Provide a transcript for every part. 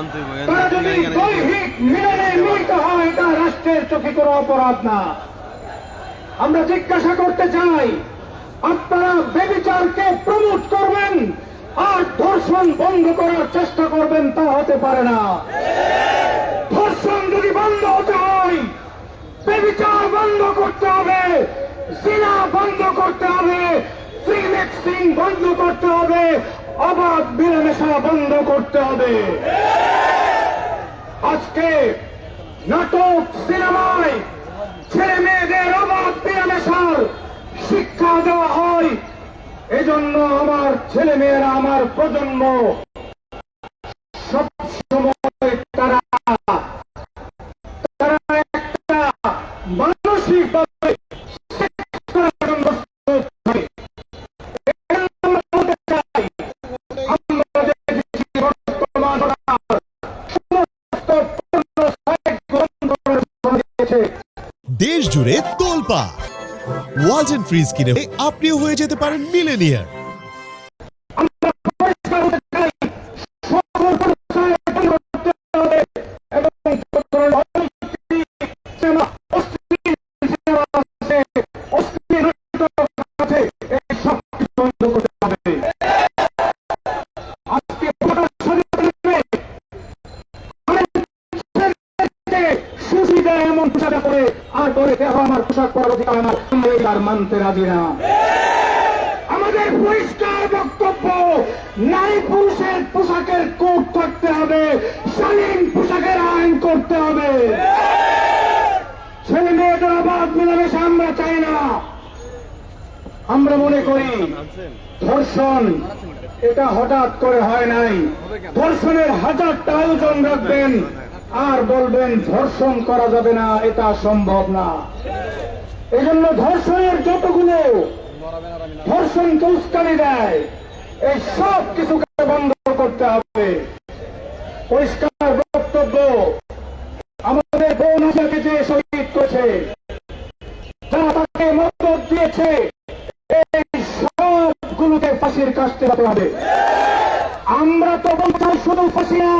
আনতে এটা রাষ্ট্রের চোখে কোনো অপরাধ না। আমরা জিজ্ঞাসা করতে চাই আপনারা বেবিচারকে প্রমোট করবেন আর ধর্ষণ বন্ধ করার চেষ্টা করবেন তা হতে পারে না। ধর্ষণ যদি বন্ধ হতে হয় বেবিচার বন্ধ করতে হবে জিনা বন্ধ করতে হবে ফ্রি বন্ধ করতে হবে অবাধ মিলেমিশা বন্ধ করতে হবে। আজকে নাটক সিনেমায় ছেলে মেয়েদের অবাধ মিলেমিশার শিক্ষা দেওয়া হয়। এজন্য আমার ছেলে মেয়েরা, আমার প্রজন্ম জুড়ে তোলপা ওয়ালটন ফ্রিজ কিনে আপনিও হয়ে যেতে পারেন মিলেনিয়ার পোশাক পরে, আর বলে দেখো আমার পোশাক পরার অধিকার আমার। আমি আর মানতে রাজি না। আমাদের পরিষ্কার বক্তব্য, নারী পুরুষের পোশাকের কোড থাকতে হবে, শালীন পোশাকের আইন করতে হবে। ছেলে মেয়েদের অবাধ মিলামেশা, আমরা চাই না। আমরা মনে করি, ধর্ষণ, এটা হঠাৎ করে হয় নাই। ধর্ষণের হাজারটা আয়োজন রাখবেন। আর বলবেন, ধর্ষণ করা যাবে না, এটা সম্ভব না। এজন্য ধর্ষণের যতগুলো ধর্ষণকে উস্কানি দেয়, এই সব কিছুকে বন্ধ করতে হবে। পরিষ্কার বক্তব্য, আমাদের বোন আশাকে যে শহীদ করেছে, যারা তাকে মদত দিয়েছে, এই সবগুলোকে ফাঁসির কাছতে হবে। আমরা তো বলতে শুধু ফাঁসি না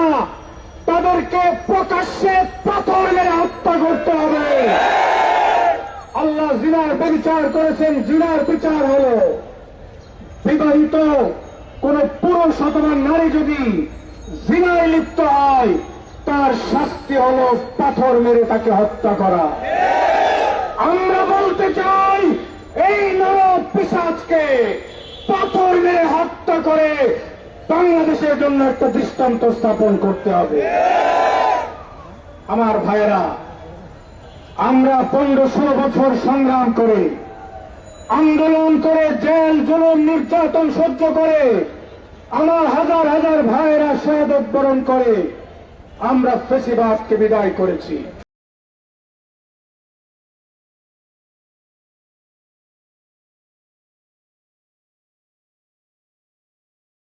তাদেরকে প্রকাশ্যে পাথর মেরে হত্যা করতে হবে। আল্লাহ জিনার বিচার করেছেন, জিনার বিচার হলো বিবাহিত কোন পুরুষ অথবা নারী যদি জিনায় লিপ্ত হয়, তার শাস্তি হলো পাথর মেরে তাকে হত্যা করা। আমরা বলতে চাই, এই নরক পিসাজকে পাথর মেরে হত্যা করে বাংলাদেশের জন্য একটা দৃষ্টান্ত স্থাপন করতে হবে। আমার ভাইয়েরা, আমরা পনেরো ষোলো বছর সংগ্রাম করে, আন্দোলন করে, জেল, জুলুম, নির্যাতন সহ্য করে, আমার হাজার হাজার ভাইয়েরা শাহাদত বরণ করে, আমরা ফেসিবাদকে বিদায় করেছি।